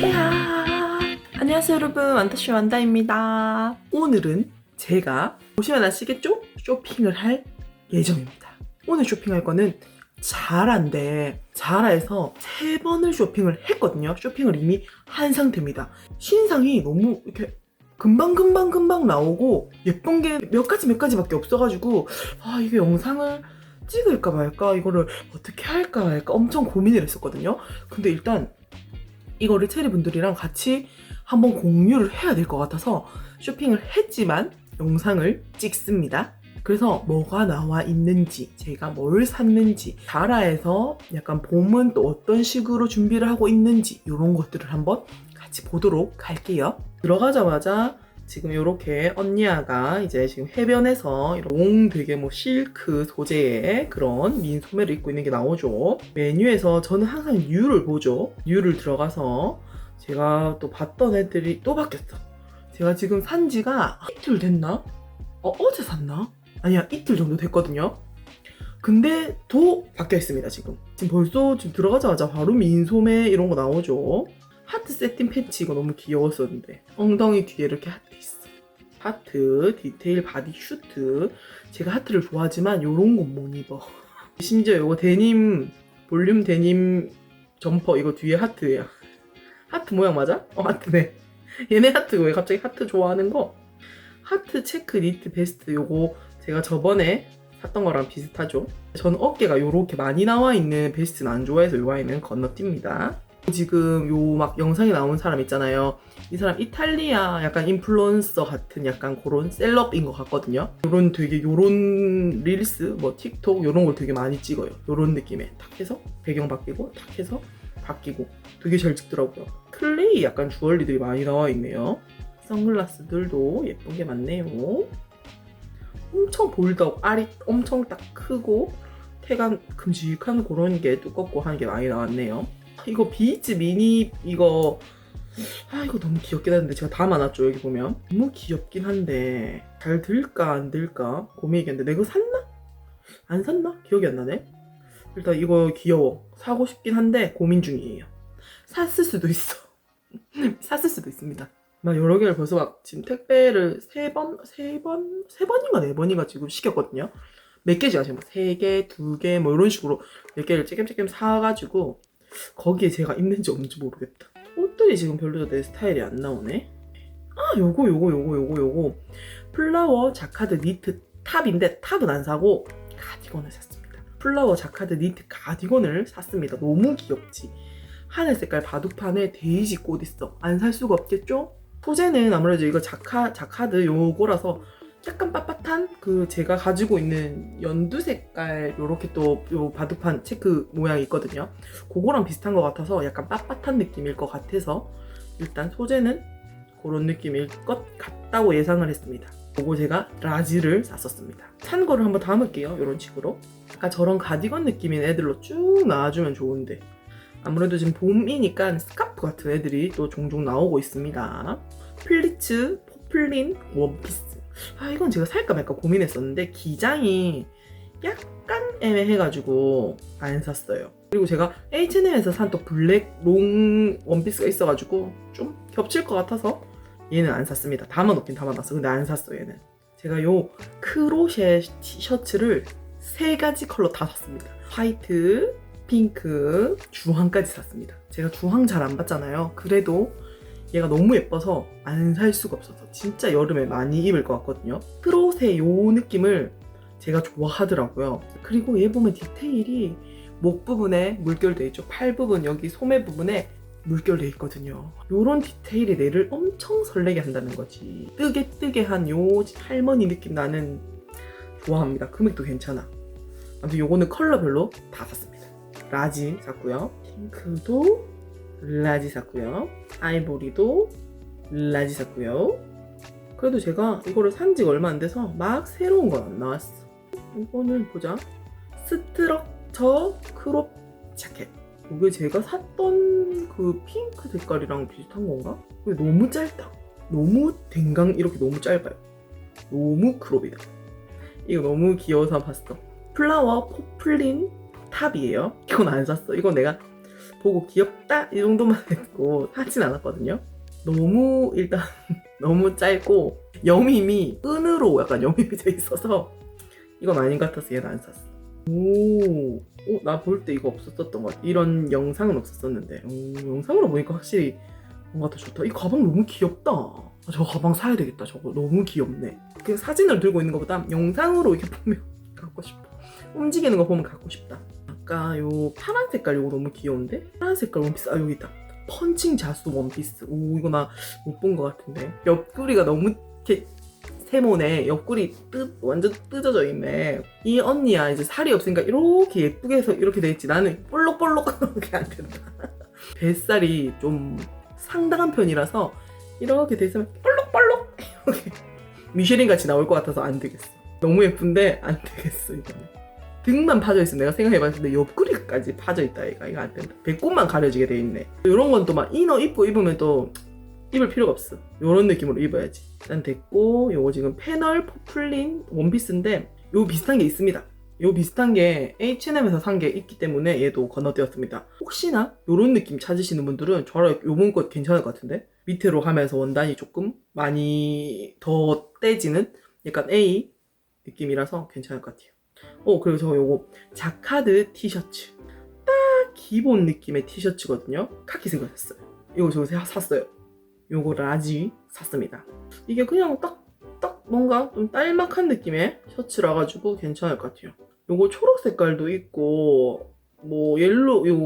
샤 안녕하세요 여러분. 완타쇼 완다입니다. 오늘은 제가 보시면 아시겠죠? 쇼핑을 할 예정입니다. 오늘 쇼핑할 거는 자라인데 자라에서 세 번을 쇼핑을 했거든요. 쇼핑을 이미 한 상태입니다. 신상이 너무 이렇게 금방금방 금방 나오고 예쁜 게 몇 가지 몇 가지밖에 없어가지고 아 이게 영상을 찍을까 말까 이거를 어떻게 할까 말까 엄청 고민을 했었거든요. 근데 일단 이거를 체리분들이랑 같이 한번 공유를 해야 될 것 같아서 쇼핑을 했지만 영상을 찍습니다. 그래서 뭐가 나와 있는지, 제가 뭘 샀는지, 자라에서 약간 봄은 또 어떤 식으로 준비를 하고 있는지 이런 것들을 한번 같이 보도록 할게요. 들어가자마자 지금 이렇게 언니아가 이제 지금 해변에서 이런 롱 되게 뭐 실크 소재의 그런 민 소매를 입고 있는 게 나오죠. 메뉴에서 저는 항상 뉴를 보죠. 뉴를 들어가서 제가 또 봤던 애들이 또 바뀌었어. 제가 지금 산 지가 이틀 됐나? 어, 어제 샀나? 아니야, 이틀 정도 됐거든요. 근데 또 바뀌어 있습니다, 지금. 지금 벌써 지금 들어가자마자 바로 민소매 이런 거 나오죠. 하트 세팅 패치 이거 너무 귀여웠었는데. 엉덩이 뒤에 이렇게 하트 있어. 하트 디테일 바디 슈트. 제가 하트를 좋아하지만 요런 건 못 입어. 심지어 이거 데님 볼륨 데님 점퍼 이거 뒤에 하트예요. 하트 모양 맞아? 어 하트네. 얘네 하트 왜 갑자기 하트 좋아하는 거? 하트 체크 니트 베스트 요거 제가 저번에 샀던 거랑 비슷하죠? 저는 어깨가 요렇게 많이 나와 있는 베스트는 안 좋아해서 요 아이는 건너뜁니다 지금 요 막 영상에 나온 사람 있잖아요. 이 사람 이탈리아 약간 인플루언서 같은 약간 그런 셀럽인 것 같거든요. 요런 되게 요런 릴스, 뭐 틱톡 요런 걸 되게 많이 찍어요. 요런 느낌에 탁 해서 배경 바뀌고 탁 해서 바뀌고 되게 잘 찍더라고요. 클레이 약간 주얼리들이 많이 나와 있네요. 선글라스들도 예쁜 게 많네요. 엄청 볼드하고 알이 엄청 딱 크고 태가 큼직한 그런 게 두껍고 하는 게 많이 나왔네요. 이거 비즈 미니 이거. 아 이거 너무 귀엽긴 한데 제가 담아놨죠 여기 보면. 너무 귀엽긴 한데 잘 들까 안 들까 고민이겠는데. 내가 이거 샀나? 안 샀나? 기억이 안 나네. 일단 이거 귀여워. 사고 싶긴 한데 고민 중이에요. 샀을 수도 있어. 샀을 수도 있습니다. 나 여러 개를 벌써 막 지금 택배를 세 번, 세 번, 세 번인가 네 번인가 지금 시켰거든요. 몇 개지? 아시죠? 세 개, 두 개, 뭐 이런 식으로 몇 개를 찌겜찌겜 사가지고 거기에 제가 있는지 없는지 모르겠다. 옷들이 지금 별로 내 스타일이 안 나오네. 아, 요거, 요거, 요거, 요거, 요거. 플라워 자카드 니트 탑인데 탑은 안 사고 가디건을 샀습니다. 플라워 자카드 니트 가디건을 샀습니다. 너무 귀엽지? 하늘 색깔 바둑판에 데이지 꽃 있어. 안 살 수가 없겠죠? 소재는 아무래도 이거 자카, 자카드 요거라서 약간 빳빳한 그 제가 가지고 있는 연두 색깔 요렇게 또 요 바둑판 체크 모양이 있거든요. 그거랑 비슷한 것 같아서 약간 빳빳한 느낌일 것 같아서 일단 소재는 그런 느낌일 것 같다고 예상을 했습니다. 그거 제가 라지를 샀었습니다. 찬 거를 한번 담을게요. 이런 식으로. 아까 저런 가디건 느낌인 애들로 쭉 나와주면 좋은데 아무래도 지금 봄이니까 스카프 같은 애들이 또 종종 나오고 있습니다. 플리츠 포플린 원피스 아 이건 제가 살까 말까 고민했었는데 기장이 약간 애매해가지고 안 샀어요. 그리고 제가 H&M에서 산 또 블랙 롱 원피스가 있어가지고 좀 겹칠 것 같아서 얘는 안 샀습니다. 담아놓긴 담아놨어. 근데 안 샀어 얘는. 제가 요 크로셰 티셔츠를 세 가지 컬러 다 샀습니다. 화이트, 핑크, 주황까지 샀습니다. 제가 주황 잘 안 봤잖아요. 그래도 얘가 너무 예뻐서 안 살 수가 없어서 진짜 여름에 많이 입을 것 같거든요. 트롯의 요 느낌을 제가 좋아하더라고요. 그리고 얘 보면 디테일이 목 부분에 물결돼 있죠. 팔 부분 여기 소매 부분에 물결돼 있거든요. 요런 디테일이 내를 엄청 설레게 한다는 거지. 뜨게 뜨게 한 요 할머니 느낌 나는 좋아합니다. 금액도 괜찮아. 아무튼 요거는 컬러별로 다 샀습니다. 라지 샀고요. 핑크도 라지 샀고요. 아이보리도 라지 샀고요. 그래도 제가 이거를 산 지가 얼마 안 돼서 막 새로운 건 안 나왔어. 이거는 보자. 스트럭처 크롭 자켓. 이게 제가 샀던 그 핑크 색깔이랑 비슷한 건가? 근데 너무 짧다. 너무 댕강 이렇게 너무 짧아요. 너무 크롭이다. 이거 너무 귀여워서 봤어. 플라워 포플린 탑이에요. 이건 안 샀어. 이건 내가 보고 귀엽다 이 정도만 했고 사진 않았거든요. 너무 일단 너무 짧고 여밈이 끈으로 약간 여밈이 돼 있어서 이건 아닌 것 같아서 얘는 안 샀어. 오, 어, 나 볼 때 이거 없었었던 것 같아. 이런 영상은 없었었는데 오, 영상으로 보니까 확실히 뭔가 더 좋다. 이 가방 너무 귀엽다. 아, 저 가방 사야 되겠다. 저거 너무 귀엽네. 그 사진을 들고 있는 것보다 영상으로 이렇게 보면 갖고 싶어. 움직이는 거 보면 갖고 싶다. 아까 요 파란 색깔 요거 너무 귀여운데? 파란 색깔 원피스 아 여기 있다. 펀칭 자수 원피스. 오 이거 나 못 본 것 같은데. 옆구리가 너무 이렇게 세모네. 옆구리 뜨 완전 뜯어져 있네. 이 언니야 이제 살이 없으니까 이렇게 예쁘게 해서 이렇게 돼 있지. 나는 볼록볼록하게 안 된다. 뱃살이 좀 상당한 편이라서 이렇게 돼 있으면 볼록볼록 이렇게 미쉐린 같이 나올 것 같아서 안 되겠어. 너무 예쁜데 안 되겠어 이거는. 등만 파져 있어. 내가 생각해봤을 때 옆구리까지 파져 있다 얘가 이거 안 된다. 배꼽만 가려지게 돼 있네. 이런 건 또 막 이너 입고 입으면 또 입을 필요가 없어. 이런 느낌으로 입어야지. 일단 됐고 요거 지금 패널 포플린 원피스인데 요 비슷한 게 있습니다. 요 비슷한 게 H&M에서 산 게 있기 때문에 얘도 건너뛰었습니다. 혹시나 요런 느낌 찾으시는 분들은 저랑 요번 거 괜찮을 것 같은데 밑으로 가면서 원단이 조금 많이 더 떼지는 약간 A 느낌이라서 괜찮을 것 같아요. 어 그리고 저 요거 자카드 티셔츠 딱 기본 느낌의 티셔츠거든요. 카키색을 샀어요. 이거 저 사- 샀어요. 요거 라지 샀습니다. 이게 그냥 딱, 딱 뭔가 좀 딸막한 느낌의 셔츠라 가지고 괜찮을 것 같아요. 요거 초록 색깔도 있고, 뭐, 옐로, 요거,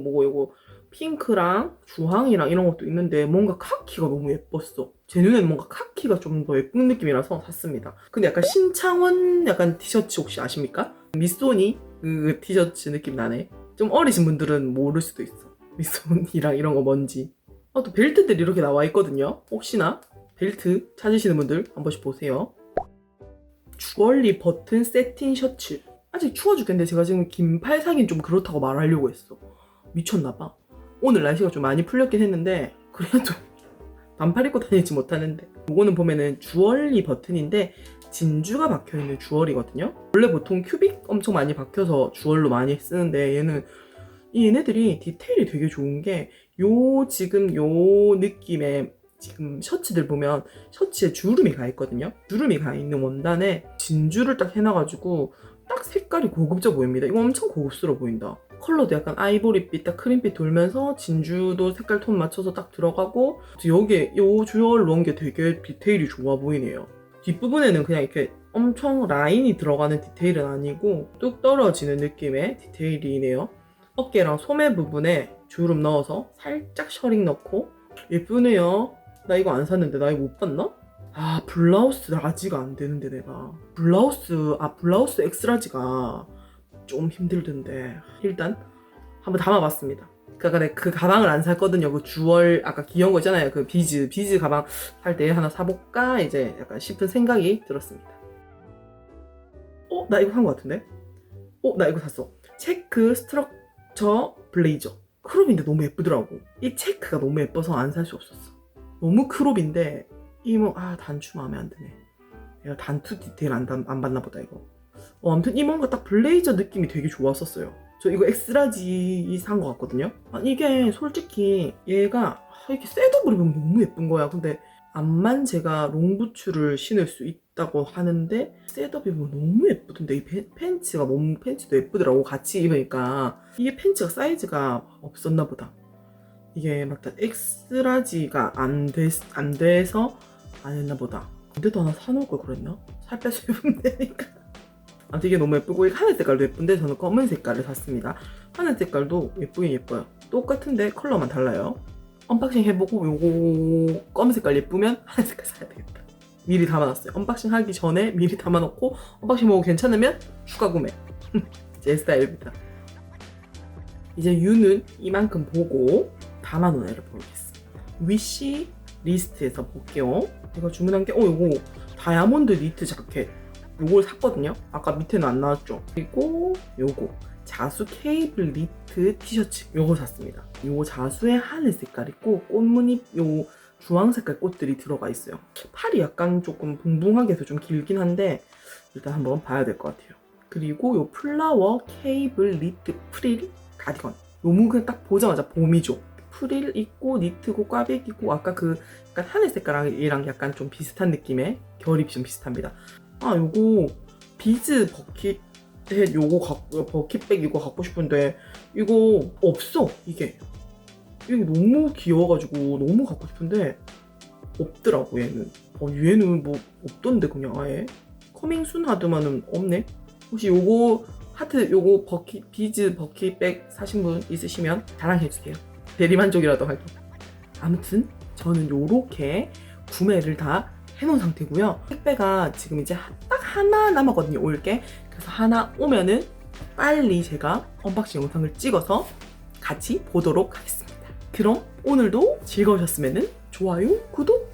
뭐고, 요거, 핑크랑 주황이랑 이런 것도 있는데, 뭔가 카키가 너무 예뻤어. 제 눈에는 뭔가 카키가 좀 더 예쁜 느낌이라서 샀습니다. 근데 약간 신창원 약간 티셔츠 혹시 아십니까? 미소니 그 티셔츠 느낌 나네. 좀 어리신 분들은 모를 수도 있어. 미소니랑 이런 거 뭔지. 아, 또 벨트들이 이렇게 나와 있거든요. 혹시나 벨트 찾으시는 분들 한 번씩 보세요. 주얼리 버튼 세팅 셔츠. 아직 추워 죽겠는데 제가 지금 긴팔 사긴 좀 그렇다고 말하려고 했어. 미쳤나봐. 오늘 날씨가 좀 많이 풀렸긴 했는데 그래도 반팔 입고 다니지 못하는데 이거는 보면은 주얼리 버튼인데 진주가 박혀있는 주얼이거든요. 원래 보통 큐빅 엄청 많이 박혀서 주얼로 많이 쓰는데 얘는 이 얘네들이 디테일이 되게 좋은 게 요 지금 요 느낌의 지금 셔츠들 보면 셔츠에 주름이 가 있거든요. 주름이 가 있는 원단에 진주를 딱 해놔가지고 딱 색깔이 고급져 보입니다. 이거 엄청 고급스러워 보인다. 컬러도 약간 아이보리빛, 딱 크림빛 돌면서 진주도 색깔 톤 맞춰서 딱 들어가고 여기에 요 주얼 넣은 게 되게 디테일이 좋아 보이네요. 뒷부분에는 그냥 이렇게 엄청 라인이 들어가는 디테일은 아니고 뚝 떨어지는 느낌의 디테일이네요. 어깨랑 소매 부분에 주름 넣어서 살짝 셔링 넣고 예쁘네요. 나 이거 안 샀는데 나 이거 못 봤나? 아 블라우스 라지가 안 되는데 내가 블라우스 아 블라우스 엑스라지가 좀 힘들던데 일단 한번 담아봤습니다. 그러니까 그 가방을 안 샀거든요. 그 주얼 아까 귀여운 거 있잖아요. 그 비즈 비즈 가방 살때 하나 사볼까 이제 약간 싶은 생각이 들었습니다. 어? 나 이거 산 거 같은데? 어? 나 이거 샀어. 체크 스트럭처 블레이저. 크롭인데 너무 예쁘더라고. 이 체크가 너무 예뻐서 안 살 수 없었어. 너무 크롭인데 이모 아 단추 마음에 안 드네. 내가 단투 디테일 안, 단- 안 봤나 보다 이거. 어, 아무튼 이 뭔가 딱 블레이저 느낌이 되게 좋았었어요. 저 이거 엑스라지 산거 같거든요. 아, 이게 솔직히 얘가 아, 이렇게 셋업으로 보면 너무 예쁜 거야. 근데 암만 제가 롱부츠를 신을 수 있다고 하는데 셋업이 보면 너무 예쁘던데 이 팬- 팬츠가 너무 팬츠도 예쁘더라고 같이 입으니까 이게 팬츠가 사이즈가 없었나 보다. 이게 막다 엑스라지가 안, 됐, 안 돼서 안 했나 보다. 근데도 하나 사놓을 걸 그랬나? 살 빼서 입으면 되니까. 이게 너무 예쁘고 이 하늘 색깔도 예쁜데 저는 검은 색깔을 샀습니다. 하늘 색깔도 예쁘긴 예뻐요. 똑같은데 컬러만 달라요. 언박싱 해보고 요거 검은 색깔 예쁘면 하늘 색깔 사야 되겠다. 미리 담아놨어요. 언박싱 하기 전에 미리 담아놓고 언박싱 보고 괜찮으면 추가 구매. 제 스타일입니다. 이제 유는 이만큼 보고 담아놓은 애를 보겠습니다. 위시 리스트에서 볼게요. 제가 주문한 게, 어, 요거 다이아몬드 니트 자켓. 요걸 샀거든요. 아까 밑에는 안 나왔죠. 그리고 요거 자수 케이블 니트 티셔츠 요거 샀습니다. 요거 자수에 하늘 색깔 있고 꽃무늬 요 주황 색깔 꽃들이 들어가 있어요. 팔이 약간 조금 붕붕하게 해서 좀 길긴 한데 일단 한번 봐야 될 것 같아요. 그리고 요 플라워 케이블 니트 프릴 가디건 너무 그냥 딱 보자마자 봄이죠. 프릴 있고 니트고 꽈백 있고 아까 그 약간 하늘 색깔이랑 약간 좀 비슷한 느낌의 결이 좀 비슷합니다. 아 요거 비즈 버킷 햇 요거 갖고 버킷백 이거 갖고 싶은데 이거 없어 이게. 이게 너무 귀여워가지고 너무 갖고 싶은데 없더라고 얘는. 어 얘는 뭐 없던데 그냥 아예. 커밍 순 하드만은 없네. 혹시 요거 하트 요거 버킷 비즈 버킷백 사신 분 있으시면 자랑해주세요. 대리만족이라도 할게 아무튼 저는 요렇게 구매를 다 해놓은 상태고요. 택배가 지금 이제 딱 하나 남았거든요 올 게. 그래서 하나 오면은 빨리 제가 언박싱 영상을 찍어서 같이 보도록 하겠습니다. 그럼 오늘도 즐거우셨으면 좋아요 구독